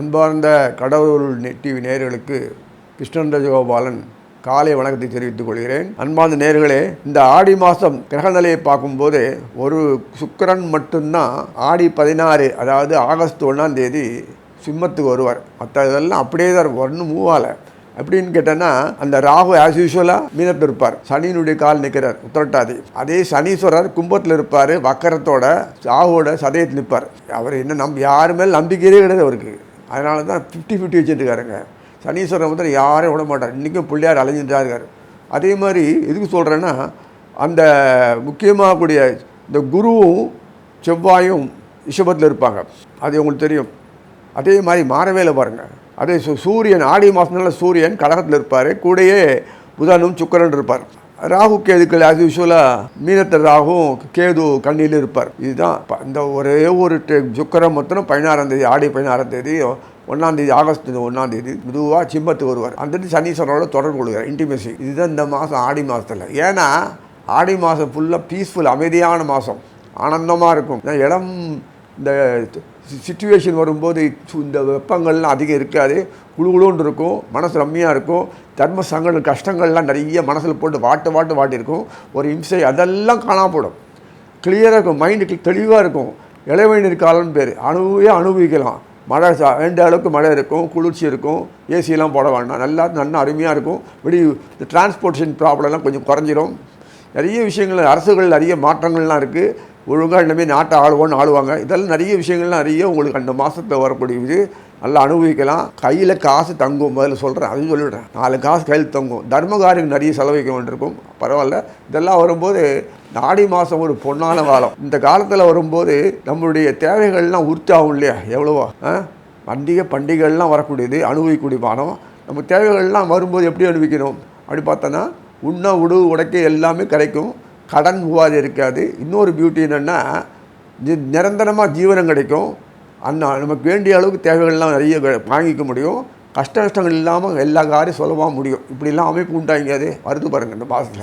அன்பார்ந்த கடவுள் டிவி நேயர்களுக்கு கிருஷ்ணன் ரஜகோபாலன் காலை வணக்கத்தை தெரிவித்துக் கொள்கிறேன். அன்பார்ந்த நேர்களே இந்த ஆடி மாதம் கிரகநிலையை பார்க்கும்போது ஒரு சுக்கிரன் மட்டும்தான் ஆடி பதினாறு அதாவது ஆகஸ்ட் ஒன்றாம் தேதி சிம்மத்துக்கு வருவார். மற்ற இதெல்லாம் அப்படியே தான் இருக்கும். ஒன்றும் மூவாலை எப்படின்னு கேட்டேன்னா அந்த ராகு ஆஸ் யூஸ்வலாக மீனத்தில் இருப்பார். சனியினுடைய கால் நிற்கிறார் உத்திரட்டாதி. அதே சனீஸ்வரர் கும்பத்தில் இருப்பார் வக்கரத்தோட ராகுவோட சதயத்தில் நிற்பார். அவர் என்ன நம் யாருமே நம்பிக்கையே கிடையாது அவருக்கு. அதனால தான் ஃபிஃப்டி ஃபிஃப்டி வச்சுருக்காருங்க. சனீஸ்வரன் வந்து யாரையும் விட மாட்டார். இன்றைக்கும் பிள்ளையார் அலைஞ்சிட்டு இருக்கார் அதே மாதிரி எதுக்கு சொல்கிறேன்னா அந்த முக்கியமாக கூடிய இந்த குருவும் செவ்வாயும் ரிஷபத்தில் இருப்பாங்க. அது உங்களுக்கு தெரியும். அதே மாதிரி மாறவேல பாருங்கள் அதே சூரியன் ஆடி மாதம்னால சூரியன் கடகத்தில் இருப்பார். கூடயே புதனும் சுக்கரன் இருப்பார். ராகு கேதுக்கள் அது யூஸ்வலாக மீனத்தில் ராகும் கேது கண்ணியில் இருப்பார். இதுதான் இந்த ஒரே ஒரு டெ- மொத்தம் பதினாறாம் தேதி ஆடி பதினாறாம் தேதி ஒன்றாம் தேதி ஆகஸ்ட் ஒன்றாம் தேதி மெதுவாக சிம்மத்துக்கு வருவார். அந்த சனீஸ்வரோட தொடர்பு கொள்கிறார் இன்டிமேசி இதுதான் இந்த மாதம் ஆடி மாதத்தில் ஏன்னா ஆடி மாதம் ஃபுல்லாக பீஸ்ஃபுல் அமைதியான மாதம் ஆனந்தமாக இருக்கும். இடம் இந்த சுச்சுவேஷன் வரும்போது இந்த வெப்பங்கள்லாம் அதிகம் இருக்காது. குழுகுழுன்னு இருக்கும். மனசு ரம்மியாக இருக்கும். தர்ம சங்கட கஷ்டங்கள்லாம் நிறைய மனசில் போட்டு வாட்டு வாட்டு வாட்டியிருக்கும் ஒரு இம்சை அதெல்லாம் காணாம போடும் கிளியராக இருக்கும் மைண்டுக்கு தெளிவாக இருக்கும். இளவேநீர் காலம்னு பேர். அனுபவியே அனுபவிக்கலாம் மழை சா- வேண்டிய அளவுக்கு மழை இருக்கும். குளிர்ச்சி இருக்கும். ஏசியெல்லாம் போட வேண்டாம். நல்லா நல்லா அருமையாக இருக்கும். இப்படி இந்த டிரான்ஸ்போர்ட்டேஷன் ப்ராப்ளம்லாம் கொஞ்சம் குறைஞ்சிரும். நிறைய விஷயங்கள் அரசுகள் நிறைய மாற்றங்கள்லாம் இருக்குது ஒழுங்காக இனிமேல் நாட்டை ஆளுவோன்னு ஆளுவாங்க. இதெல்லாம் நிறைய விஷயங்கள்லாம் நிறைய உங்களுக்கு அந்த மாதத்தில் வரக்கூடியது நல்லா அனுபவிக்கலாம். கையில் காசு தங்கும் முதல்ல சொல்கிறேன் அதுவும் சொல்லிவிடுறேன் நாலு காசு கையில் தங்கும். தர்மகாரியம் நிறைய செலவழிக்க வேண்டியிருக்கும். பரவாயில்ல. இதெல்லாம் வரும்போது இந்த ஆடி மாதம் ஒரு பொன்னான காலம். இந்த காலத்தில் வரும்போது நம்மளுடைய தேவைகள்லாம் உறுத்தி ஆகும் இல்லையா? எவ்வளவோ ஆ? பண்டிகை பண்டிகைகள்லாம் வரக்கூடியது அனுபவிக்கக்கூடிய பானம் நம்ம தேவைகள்லாம் வரும்போது எப்படி அனுபவிக்கணும்? அப்படி பார்த்தோன்னா உண்ண உடு உடைக்க எல்லாமே கிடைக்கும். கடன் உபாதி இருக்காது. இன்னொரு பியூட்டி என்னென்னா நிரந்தரமாக ஜீவனம் கிடைக்கும். அந்த நமக்கு வேண்டிய அளவுக்கு தேவைகள்லாம் நிறைய க- வாங்கிக்க முடியும். கஷ்ட நஷ்டங்கள் இல்லாமல் எல்லா காரியம் சுலபமாக முடியும். இப்படிலாம் அமைப்பு உண்டாங்க அது வருது பாருங்கள் இந்த மாதத்தில்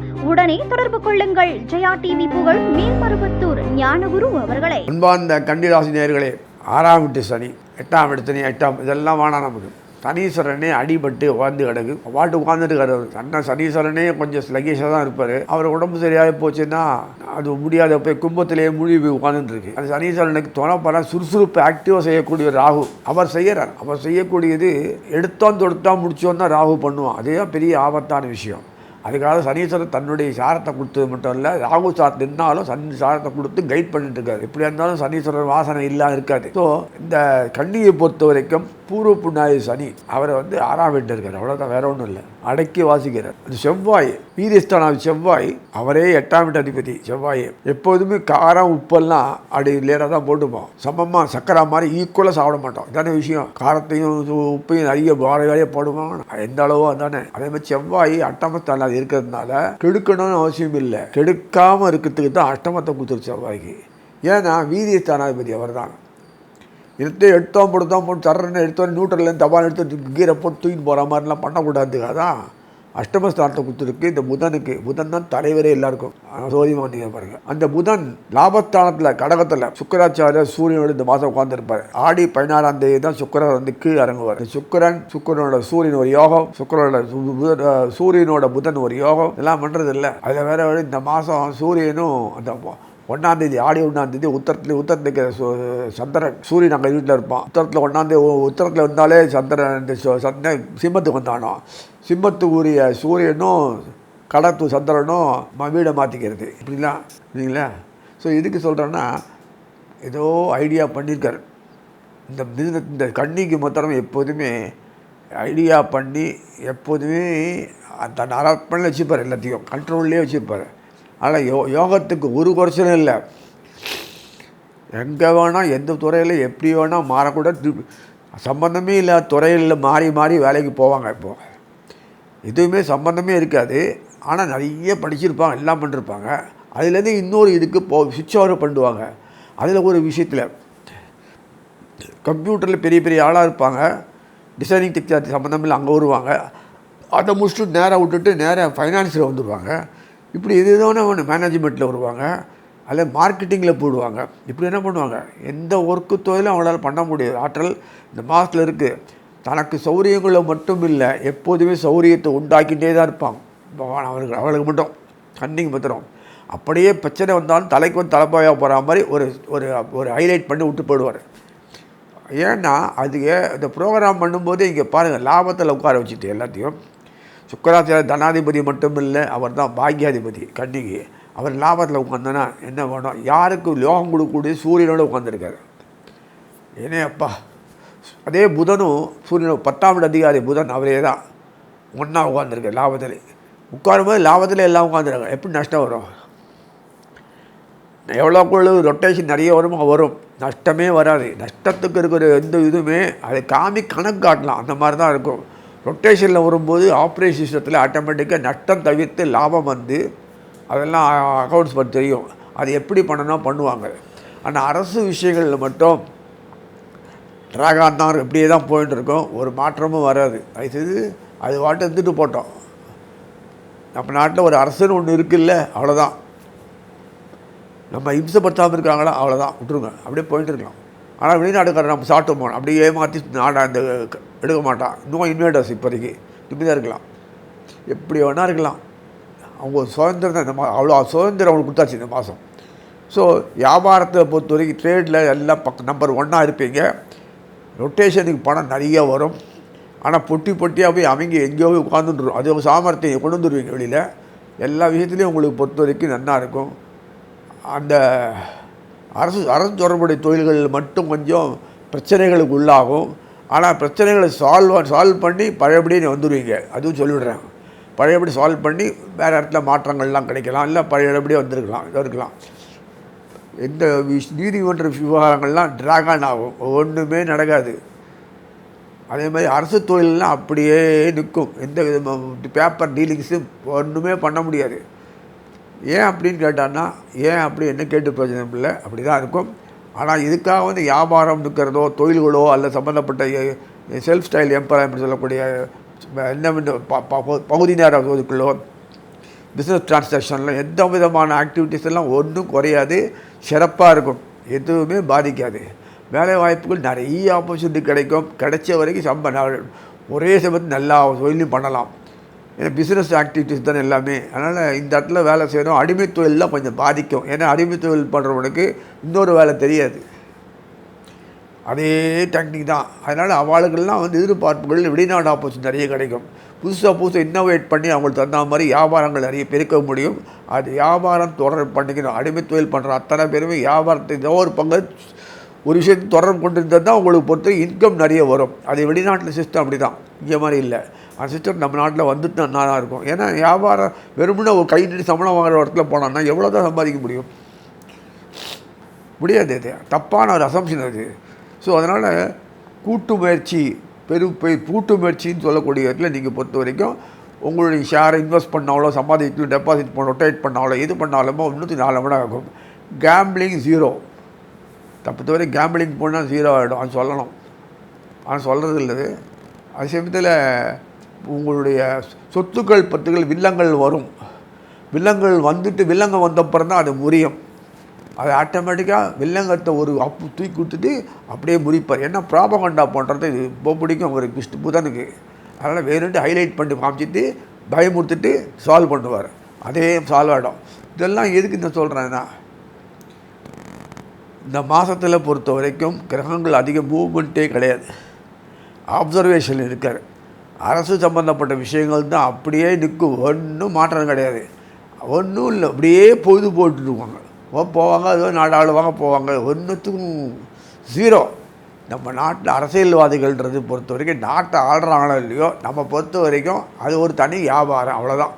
உடனே தொடர்பு கொள்ளுங்கள். ஜெயா டிவி புகழ் மேல்மருவத்தூர் ஞானகுரு அவர்களை. அன்பார்ந்த கன்னிராசி நேர்களே ஆறாம் வீட்டு சனி எட்டாம் வீட்டு சனி எட்டாம் இதெல்லாம் வேணாம் நமக்கு. சனீஸ்வரனே அடிபட்டு உட்காந்து கிடக்கு. பாட்டு உட்காந்துட்டு கிடக்கு அண்ணன் சனீஸ்வரனே கொஞ்சம் ஸ்லகேஷாக தான் இருப்பார். அவர் உடம்பு சரியாக போச்சுன்னா அது முடியாத போய் கும்பத்திலேயே மூழ்கி போய் உட்காந்துட்டு இருக்கு. அந்த சனீஸ்வரனுக்கு துணைப்பட சுறுசுறுப்பு ஆக்டிவாக செய்யக்கூடிய ராகு. அவர் செய்கிறார் அவர் செய்யக்கூடியது எடுத்தோம் தொடுத்தோம் முடிச்சோம் தான் ராகு பண்ணுவான். அதுதான் பெரிய ஆபத்தான விஷயம். அதுக்காக சனீஸ்வரன் தன்னுடைய சாரத்தை கொடுத்தது மட்டும் இல்லை ராகு சார் நின்னாலும் சனி சாரத்தை கொடுத்து கைட் பண்ணிட்டு இருக்காரு. இப்படி இருந்தாலும் சனீஸ்வரர் வாசனை இல்லாமல் இருக்காது ஸோ இந்த கண்ணியை பொறுத்த வரைக்கும் பூர்வ புண்ணாய சனி அவரை வந்து ஆறாம் வீட்டில் இருக்கார். அவ்வளோதான் வேற ஒன்றும் இல்லை. அடக்கி வாசிக்கிறார். அந்த செவ்வாய் வீரியஸ்தான செவ்வாய் அவரே எட்டாம் வீட்டு அதிபதி செவ்வாய். எப்போதுமே காரம் உப்பெல்லாம் அப்படி லேடாக தான் போட்டுப்போம். சமமாக சக்கரை மாதிரி ஈக்குவலாக சாப்பிட மாட்டோம். இதான விஷயம். காரத்தையும் உப்பையும் நிறைய வாழை வேலையை போடுவோம் எந்த அளவோ அதானே. அதே மாதிரி செவ்வாய் அட்டமஸ்தானம் அது இருக்கிறதுனால கெடுக்கணும்னு அவசியம் இல்லை. கெடுக்காமல் இருக்கிறதுக்கு தான் அஷ்டமத்தை கொடுத்துருச்சு செவ்வாய்க்கு ஏன்னா வீரியஸ்தானாதிபதி அவர் தான் எடுத்து எடுத்தோம் போடுத்தோம் போட்டு சரன்னு எடுத்தோம் நியூட்ரல்லேருந்து தபால் எடுத்து கீரை போட்டு தூக்கிட்டு போகிற மாதிரிலாம் பண்ணக்கூடாதுக்காக தான் அஷ்டமஸ்தானத்தை கொடுத்துருக்கு. இந்த புதனுக்கு புதன் தான் தலைவரே எல்லாருக்கும். சோதிமாண்டிய பாருங்க. அந்த புதன் லாபஸ்தானத்தில் கடகத்தில் சுக்கராச்சாரியர் சூரியனோட இந்த மாதம் உட்காந்துருப்பார் ஆடி பதினாறாம் தேதி தான் சுக்கரன் வந்து கீழ் இறங்குவார். சுக்கரன் சுக்கிரன் சூரியன் ஒரு யோகம் சுக்கிரனோட சூரியனோட புதன் ஒரு யோகம். இதெல்லாம் பண்ணுறது இல்லை அதில் வேற இந்த மாதம் சூரியனும் அந்த ஒன்றாந்தேதி ஆடி ஒன்றாந்தேதி உத்தரத்தில் உத்தரத்துக்கு சந்திரன் சூரியன் அங்கே வீட்டில் இருப்பான். உத்தரத்தில் ஒன்றாந்தேதி உத்தரத்தில் வந்தாலே சந்திரன் இந்த சந்திரன் சிம்மத்துக்கு வந்தானோ சிம்மத்துக்கு உரிய சூரியனும் கடத்து சந்திரனும் ம- வீடை மாற்றிக்கிறது இப்படிலாம் இல்லைங்களா ஸோ எதுக்கு சொல்கிறேன்னா ஏதோ ஐடியா பண்ணியிருக்காரு. இந்த இந்த கண்ணிக்கு மாத்திரம் எப்போதுமே ஐடியா பண்ணி எப்போதுமே அந்த அரப்பணில் வச்சுப்பார் எல்லாத்தையும். கண்ட்ரோல்லே வச்சுருப்பார் ஆனால் யோ யோகத்துக்கு ஒரு குறைச்சலும் இல்லை. எங்கே வேணால் எந்த துறையில் எப்படி வேணால் மாறக்கூட தி- சம்பந்தமே இல்லாத துறையில் மாறி மாறி வேலைக்கு போவாங்க இப்போது எதுவுமே சம்பந்தமே இருக்காது. ஆனால் நிறைய படிச்சிருப்பாங்க எல்லாம் பண்ணிருப்பாங்க. அதுலேருந்து இன்னொரு இதுக்கு போ சுவிட்ச் ஓவர் பண்ணுவாங்க. அதில் ஒரு விஷயத்தில். கம்ப்யூட்டரில் பெரிய பெரிய ஆளாக இருப்பாங்க. டிசைனிங் டெக்னாலஜி சம்மந்தம் இல்லை அங்கே வருவாங்க. அதை முடிச்சுட்டு நேராக விட்டுட்டு நேராக ஃபைனான்ஸில் வந்துடுவாங்க இப்படி எது எதுனா ஒன்று மேனேஜ்மெண்ட்டில் வருவாங்க. அதில் மார்க்கெட்டிங்கில் போடுவாங்க. இப்படி என்ன பண்ணுவாங்க? எந்த ஒர்க்கு தொழிலும் அவங்களால் பண்ண முடியாது. ஆற்றல் இந்த மாதத்தில் இருக்குது தனக்கு சௌரியங்களை மட்டும் இல்லை எப்போதுமே சௌரியத்தை உண்டாக்கிட்டே தான் இருப்பாங்க. பகவான் அவர்கள் அவளுக்கு மட்டும். கண்ணிங் பத்திரம் அப்படியே பிரச்சனை வந்தாலும் தலைக்கு வந்து தலைப்பாயாக போகிற மாதிரி ஒரு ஒரு ஒரு ஹைலைட் பண்ணி விட்டு போயிடுவார். ஏன்னா அது இந்த ப்ரோக்ராம் பண்ணும்போது இங்கே பாருங்கள் லாபத்தில் உட்கார வச்சுட்டு எல்லாத்தையும் சுக்கராச்சாரிய தனாதிபதி மட்டும் இல்லை அவர் தான் பாக்யாதிபதி கண்ணிக்கு அவர் லாபத்தில் உட்காந்தனா என்ன வேணும்? யாருக்கு லோகம் கொடுக்கக்கூடிய சூரியனோட உட்காந்துருக்காரு ஏனே அப்பா அதே புதனும் சூரியன் பத்தாம் அதிகாரி புதன் அவரே தான் ஒன்றா உட்காந்துருக்கார் லாபத்தில். உட்காரும்போது லாபத்தில் எல்லாம் உட்காந்துருக்காங்க எப்படி நஷ்டம் வரும்? எவ்வளோக்குள்ள ரொட்டேஷன் நிறைய வருமோ வரும். நஷ்டமே வராது. நஷ்டத்துக்கு இருக்கிற எந்த இதுவுமே அதை காமி கணக்கு காட்டலாம். அந்த மாதிரி தான் இருக்கும். ரொட்டேஷனில் வரும்போது ஆப்ரேஷன் சிஸ்டத்தில் ஆட்டோமேட்டிக்காக நஷ்டம் தவிர்த்து லாபம் வந்து அதெல்லாம் அக்கௌண்ட்ஸ் பற்றி தெரியும். அது எப்படி பண்ணணும் பண்ணுவாங்க. ஆனால் அரசு விஷயங்களில் மட்டும் ட்ராகாந்தான் இப்படியே தான் போயிட்டு இருக்கோம். ஒரு மாற்றமும் வராது. அது அது வாட்டை இருந்துட்டு போட்டோம். நம்ம நாட்டில் ஒரு அரசுன்னு ஒன்று இருக்குல்ல அவ்வளோதான் நம்ம இம்சப்படுத்தாமல் இருக்காங்களா அவ்வளோதான் விட்டுருங்க. அப்படியே போயிட்டு இருக்கலாம். ஆனால் வெளிநாட்டுக்காரர் நம்ம சாப்பிட்டு போகணும். அப்படியே ஏமாற்றி நாடை அந்த எடுக்க மாட்டான் இன்னும் இன்வேடர்ஸ் இப்போதைக்கு. நிம்மதியாக இருக்கலாம். எப்படி வேணா இருக்கலாம். அவங்க சுதந்திரம் தான் இந்த மா அவ்வளோ சுதந்திரம் அவங்களுக்கு கொடுத்தாச்சு இந்த மாதம். ஸோ வியாபாரத்தை பொறுத்த வரைக்கும் ட்ரேடில் எல்லாம் பக் நம்பர் ஒன்னாக இருப்பீங்க. ரொட்டேஷனுக்கு பணம் நிறைய வரும். ஆனால் பொட்டி பொட்டியாக போய் அவங்க எங்கேயோ போய் உட்காந்துட்டுரும் அது ஒரு சாமர்த்தியம் கொண்டு வந்துடுவீங்க வெளியில். எல்லா விஷயத்துலையும் உங்களுக்கு பொறுத்த வரைக்கும் நல்லா இருக்கும். அந்த அரசு அரசு தொடர்புடைய தொழில்களில் மட்டும் கொஞ்சம் பிரச்சனைகளுக்கு உள்ளாகும். ஆனால் பிரச்சனைகளை சால்வ் சால்வ் பண்ணி பழையபடி நீ வந்துடுவீங்க அதுவும் சொல்லிவிடுறேன். பழையபடி சால்வ் பண்ணி வேறு இடத்துல மாற்றங்கள்லாம் கிடைக்கலாம். இல்லை பழையபடி வந்திருக்கலாம். இதோ இருக்கலாம். எந்த நீதிமன்ற விவகாரங்கள்லாம் ட்ராகன் ஆகும். ஒன்றுமே நடக்காது. அதே மாதிரி அரசு தொழிலெலாம் அப்படியே நிற்கும். எந்த விதமாக பேப்பர் டீலிங்ஸும் ஒன்றுமே பண்ண முடியாது. ஏன் அப்படின்னு கேட்டான்னா ஏன் அப்படி என்ன கேட்டு பிரச்சனை இல்லை? அப்படி தான் இருக்கும். ஆனால் இதுக்காக வந்து வியாபாரம் இருக்கிறதோ தொழில்களோ அல்ல சம்மந்தப்பட்ட செல்ஃப் ஸ்டைல் எம்ப்ளாய்மெண்ட் சொல்லக்கூடிய என்ன ப- ப- பகுதி நேர இதுக்குள்ளோ பிஸ்னஸ் டிரான்சாக்ஷனில் எந்த விதமான ஆக்டிவிட்டீஸ் எல்லாம் ஒன்றும் குறையாது சிறப்பாக இருக்கும். எதுவுமே பாதிக்காது. வேலை வாய்ப்புகள் நிறைய ஆப்பர்ச்சுனிட்டி கிடைக்கும். கிடைச்ச வரைக்கும் சம்ப ந- ஒரே சமயத்தில் நல்லா தொழிலும் பண்ணலாம். ஏன்னா பிஸ்னஸ் ஆக்டிவிட்டீஸ் தானே எல்லாமே. அதனால் இந்த இடத்துல வேலை செய்யணும். அடிமை தொழிலெலாம் கொஞ்சம் பாதிக்கும். ஏன்னா அடிமை தொழில் பண்ணுறவனுக்கு இன்னொரு வேலை தெரியாது. அதே டெக்னிக் தான். அதனால் அவளுக்கெல்லாம் வந்து எதிர்பார்ப்புகள் வெளிநாடு ஆப்போசிட் நிறைய கிடைக்கும். புதுசாக புதுசாக இன்னோவேட் பண்ணி அவங்களுக்கு தகுந்த மாதிரி வியாபாரங்கள் நிறைய பெருக்க முடியும். அது வியாபாரம் தொடர் பண்ணிக்கணும். அடிமை தொழில் பண்ணுற அத்தனை பேருமே வியாபாரத்தை ஏதோ ஒரு பங்கு ஒரு விஷயத்தை தொடர்பு கொண்டு இருந்தால் தான் உங்களுக்கு பொறுத்த இன்கம் நிறைய வரும். அது வெளிநாட்டில் சிஸ்டம் அப்படி தான் இங்கே மாதிரி இல்லை. அந்த சிஸ்டம் நம்ம நாட்டில் வந்துட்டு நல்லா இருக்கும். ஏன்னா வியாபாரம் வெறுமனே ஒரு கை நின்று சம்பளம் வாங்குற இடத்துல போனோம்னா எவ்வளோ தான் சம்பாதிக்க முடியும்? முடியாது இது தப்பான ஒரு அசம்ஷன் அது. ஸோ அதனால் கூட்டு முயற்சி பெரு கூட்டு முயற்சின்னு சொல்லக்கூடிய இடத்துல நீங்கள் பொறுத்த வரைக்கும் உங்களுடைய ஷேரை இன்வெஸ்ட் பண்ணாலோ சம்பாதிக்கணும் டெபாசிட் பண்ண ரொட்டேட் பண்ணாலோ எது பண்ணாலுமோ இன்னும் நாலு மணி ஆகும். கேம்பிளிங் ஜீரோ தப்பு தவிர கேம்பிளிங் போனால் ஜீரோ ஆகிடும் அது சொல்லணும். ஆனால் சொல்கிறது இல்லை அது. அதே சமயத்தில் உங்களுடைய சொத்துக்கள் பத்துக்கள் வில்லங்கள் வரும். வில்லங்கள் வந்துட்டு வில்லங்க வந்தப்புறம் தான் அது முறியும். அது ஆட்டோமேட்டிக்காக வில்லங்கத்தை ஒரு அப்பு தூக்கி கொடுத்துட்டு அப்படியே முறிப்பார். ஏன்னா ப்ராபகண்டா பண்ணுறது இது ரொம்ப பிடிக்கும் அவருக்கு விஷ்ணு புதனுக்கு. அதனால் வேணுட்டு ஹைலைட் பண்ணி காமிச்சிட்டு பயமுறுத்துட்டு சால்வ் பண்ணுவார். அதே சால்வ் ஆகிடும் இதெல்லாம் எதுக்கு நான் சொல்கிறேன்னா இந்த மாதத்தில் பொறுத்த வரைக்கும் கிரகங்கள் அதிக மூவ்மெண்ட்டே கிடையாது. அப்சர்வேஷன் இருக்கார் அரசு சம்மந்தப்பட்ட விஷயங்கள் தான் அப்படியே நிற்கும். ஒன்றும் மாற்றம் கிடையாது. ஒன்றும் இல்லை. அப்படியே பொழுது போட்டுருவாங்க போவாங்க அதோ நாடு ஆளுவாங்க போவாங்க. ஒன்றுத்துக்கும் ஜீரோ நம்ம நாட்டில் அரசியல்வாதிகள்ன்றது பொறுத்த வரைக்கும் நாட்டை ஆள்றாங்களோ இல்லையோ நம்ம பொறுத்த வரைக்கும் அது ஒரு தனி வியாபாரம் அவ்வளோதான்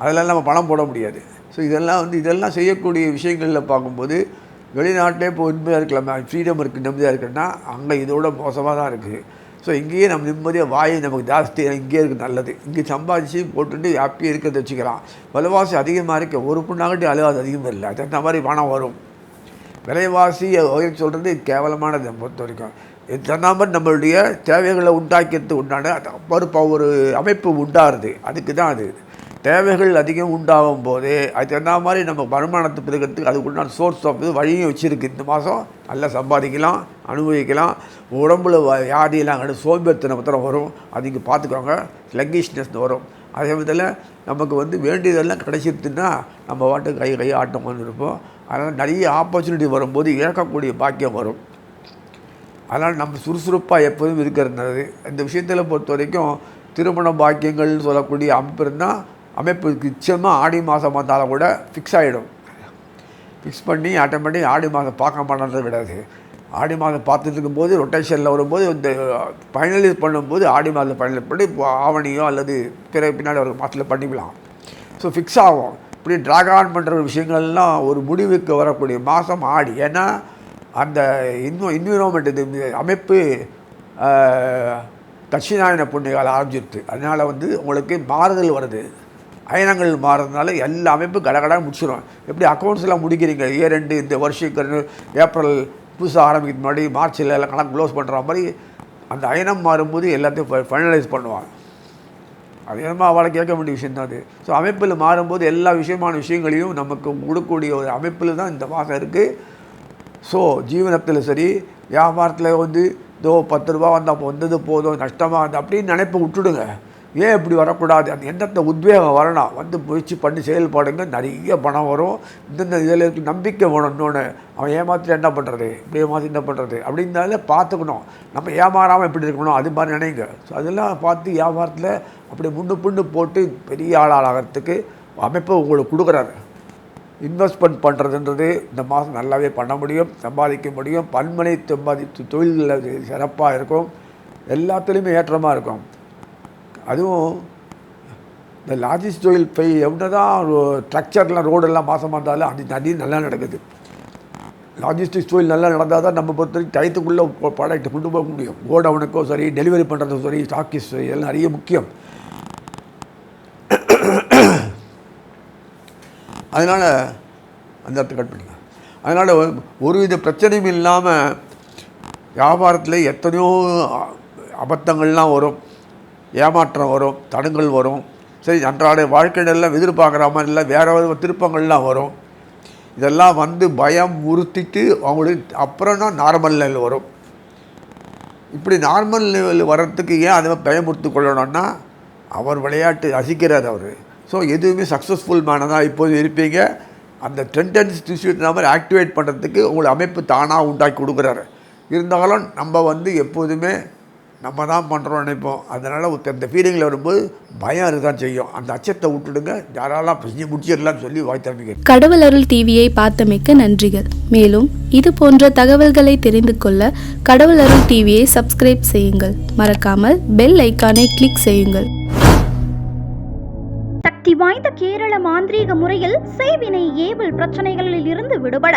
அதெல்லாம் நம்ம பணம் போட முடியாது. ஸோ இதெல்லாம் வந்து இதெல்லாம் செய்யக்கூடிய விஷயங்களில் பார்க்கும்போது வெளிநாட்டிலே இப்போ உண்மையாக இருக்கலாம் ஃப்ரீடம் இருக்குது நிம்மதியாக இருக்குன்னா அங்கே இதோட மோசமாக தான் இருக்குது ஸோ இங்கேயே நம்ம நிம்மதியாக வாயை நமக்கு ஜாஸ்தி இங்கேயே இருக்குது நல்லது. இங்கே சம்பாதிச்சு போட்டுட்டு ஹாப்பியாக இருக்கிறத வச்சுக்கலாம். விலைவாசி அதிகமாக இருக்க ஒரு புண்ணாகட்டி அழுவாது அதிகமாக இல்லை. அதுக்கு தகுந்த மாதிரி பணம் வரும். விலைவாசி சொல்கிறது கேவலமானது பொறுத்த வரைக்கும். இது தகுந்த மாதிரி நம்மளுடைய தேவைகளை உண்டாக்கிறது உண்டான ஒரு ப- ஒரு அமைப்பு உண்டாருது. அதுக்கு தான் அது. தேவைகள் அதிகம் உண்டாகும் போது அதுக்கு தகுந்த மாதிரி நம்ம வருமானத்தை பெருக்கிறதுக்கு அதுக்கு உண்டான சோர்ஸ் ஆஃப் இது வழியும் வச்சுருக்கு. இந்த மாதம் நல்லா சம்பாதிக்கலாம் அனுபவிக்கலாம். உடம்புல வ- வியாதியெல்லாம் அங்கே சோம்பேறித்தனம் பத்திரம் வரும் அது இங்கே பார்த்துக்கோங்க. ஸ்லங்கிஷ்னஸ் வரும். அதே விதத்தில் நமக்கு வந்து வேண்டியதெல்லாம் கிடைச்சிருச்சுன்னா நம்ம வாட்டு கை கை ஆட்டம் வந்து இருப்போம். அதனால் நிறைய ஆப்பர்ச்சுனிட்டி வரும்போது இழக்கக்கூடிய பாக்கியம் வரும். அதனால் நம்ம சுறுசுறுப்பாக எப்போதும் இருக்கிறது இந்த விஷயத்தில் பொறுத்த வரைக்கும் திருமண பாக்கியங்கள்னு சொல்லக்கூடிய அமைப்பு இருந்தால் அமைப்பு நிச்சயமாக ஆடி மாதம் வந்தாலும் கூட ஃபிக்ஸ் ஆகிடும் ஃபிக்ஸ் பண்ணி ஆட்டோமேட்டிக் ஆடி மாதம் பார்க்க மாட்டேன்றது கிடையாது ஆடி மாதம் பார்த்துட்டு இருக்கும்போது ரொட்டேஷனில் வரும்போது இந்த ஃபைனலைஸ் பண்ணும்போது ஆடி மாதம் ஃபைனலைஸ் பண்ணி ஆவணியோ அல்லது பிற பின்னாடி ஒரு மாதத்தில் பண்ணிக்கலாம். ஸோ ஃபிக்ஸ் ஆகும். இப்படி ட்ராக் ஆன் பண்ணுற விஷயங்கள்லாம் ஒரு முடிவுக்கு வரக்கூடிய மாதம் ஆடி. ஏன்னா அந்த இன்னும் என்விரான்மெண்ட் இது அமைப்பு தட்சிணாயன புண்ணியால் ஆரம்பிச்சிருக்கு அதனால் வந்து உங்களுக்கு மாறுதல் வருது. அயனங்கள் மாறுறதுனால எல்லா அமைப்பும் கடகடாக முடிச்சிடும் எப்படி அக்கௌண்ட்ஸ்லாம் முடிக்கிறீங்க? இயர் ரெண்டு இந்த வருஷம் ஏப்ரல் புதுசாக ஆரம்பிக்கிறது முன்னாடி மார்ச்சில் எல்லாம் கணக்கு க்ளோஸ் பண்ணுற மாதிரி அந்த அயனம் மாறும்போது எல்லாத்தையும் ஃபைனலைஸ் பண்ணுவாங்க. அது என்னமோ அவளை கேட்க வேண்டிய விஷயம் தான் அது. ஸோ அமைப்பில் மாறும்போது எல்லா விஷயமான விஷயங்களையும் நமக்கு கொடுக்கக்கூடிய ஒரு அமைப்பில் தான் இந்த மாதம் இருக்குது ஸோ ஜீவனத்தில் சரி வியாபாரத்தில் வந்து இதோ பத்து ரூபா வந்தால் அப்போ வந்தது போதும் நஷ்டமாக வந்து அப்படின்னு நினைப்பை விட்டுடுங்க. ஏன் இப்படி வரக்கூடாது? அந்த எந்தெந்த உத்வேகம் வரணும்? வந்து முயற்சி பண்ணி செயல்பாடுங்க. நிறைய பணம் வரும். இந்தந்த இதில் இருக்கு நம்பிக்கை வேணும் இன்னொன்று அவன் ஏமாத்திட்டு என்ன பண்ணுறது இப்படி ஏமாத்தி என்ன பண்ணுறது அப்படின்னாலே பார்த்துக்கணும். நம்ம ஏமாறாமல் எப்படி இருக்கணும்? அது மாதிரி நினைங்க. ஸோ அதெல்லாம் பார்த்து வியாபாரத்தில் அப்படி முன்னு புண்ணு போட்டு பெரிய ஆளாகிறதுக்கு அமைப்பு உங்களுக்கு கொடுக்குறாரு. இன்வெஸ்ட்மெண்ட் பண்ணுறதுன்றது இந்த மாதம் நல்லாவே பண்ண முடியும். சம்பாதிக்க முடியும். பன்மனை சம்பாதி தொழில்களில் சிறப்பாக இருக்கும். எல்லாத்துலேயுமே ஏற்றமாக இருக்கும். அதுவும் இந்த லாஜிஸ்ட் தொழில் போய் எவ்வளோ தான் ஸ்ட்ரக்சர்லாம் ரோடெல்லாம் மாதமாக இருந்தாலும் அது தண்ணி நல்லா நடக்குது. லாஜிஸ்டிக்ஸ் தொழில் நல்லா நடந்தால் தான் நம்ம பொறுத்த வரைக்கும் டயத்துக்குள்ளே ப்ராடக்ட் கொண்டு போக முடியும். கோடவுனுக்கோ சரி டெலிவரி பண்ணுறதுக்கும் சரி ஸ்டாக்கிஸ் சரி எல்லாம் நிறைய முக்கியம். அதனால் அந்த இடத்த கட் பண்ணிக்கலாம் அதனால் ஒரு வித பிரச்சனையும் இல்லாமல் வியாபாரத்தில் எத்தனையோ அபத்தங்கள்லாம் வரும். ஏமாற்றம் வரும் தடங்கள் வரும். சரி அன்றாட வாழ்க்கையிலெல்லாம் எதிர்பார்க்குற மாதிரி இல்லை வேறு ஒரு திருப்பங்கள்லாம் வரும். இதெல்லாம் வந்து பயம் உறுத்திட்டு அவங்களுக்கு அப்புறம் தான் நார்மல் லெவல் வரும். இப்படி நார்மல் லெவல் வர்றதுக்கு ஏன் அதை பயமுறுத்து கொள்ளணும்னா அவர் விளையாட்டு ரசிக்கிறார் அவர். ஸோ எதுவுமே சக்ஸஸ்ஃபுல் மேனதாக இப்போது இருப்பீங்க. அந்த டெண்டன்ஸ் டிஸ்ட்ரிபியூட் மாதிரி ஆக்டிவேட் பண்ணுறதுக்கு உங்களை அமைப்பு தானாக உண்டாக்கி கொடுக்குறாரு. இருந்தாலும் நம்ம வந்து எப்போதுமே நம்ம தான் பண்ணுறோம் நினைப்போம். அதனால் இந்த ஃபீலிங்கில் வரும்போது பயம் இருக்கதான் செய்யும். அந்த அச்சத்தை விட்டுடுங்க. யாரெல்லாம் செஞ்சு முடிச்சிடலாம்னு சொல்லி வாய் திறமைக்கிறேன் கடவுள் அருள் டிவியை பார்த்தமைக்க நன்றிகள். மேலும் இது போன்ற தகவல்களை தெரிந்து கொள்ள கடவுள் அருள் டிவியை சப்ஸ்கிரைப் செய்யுங்கள். மறக்காமல் பெல் ஐக்கானை கிளிக் செய்யுங்கள். சக்தி வாய்ந்த கேரள மாந்திரீக முறையில் செய்வினை ஏவல் பிரச்சனைகளில் இருந்து விடுபட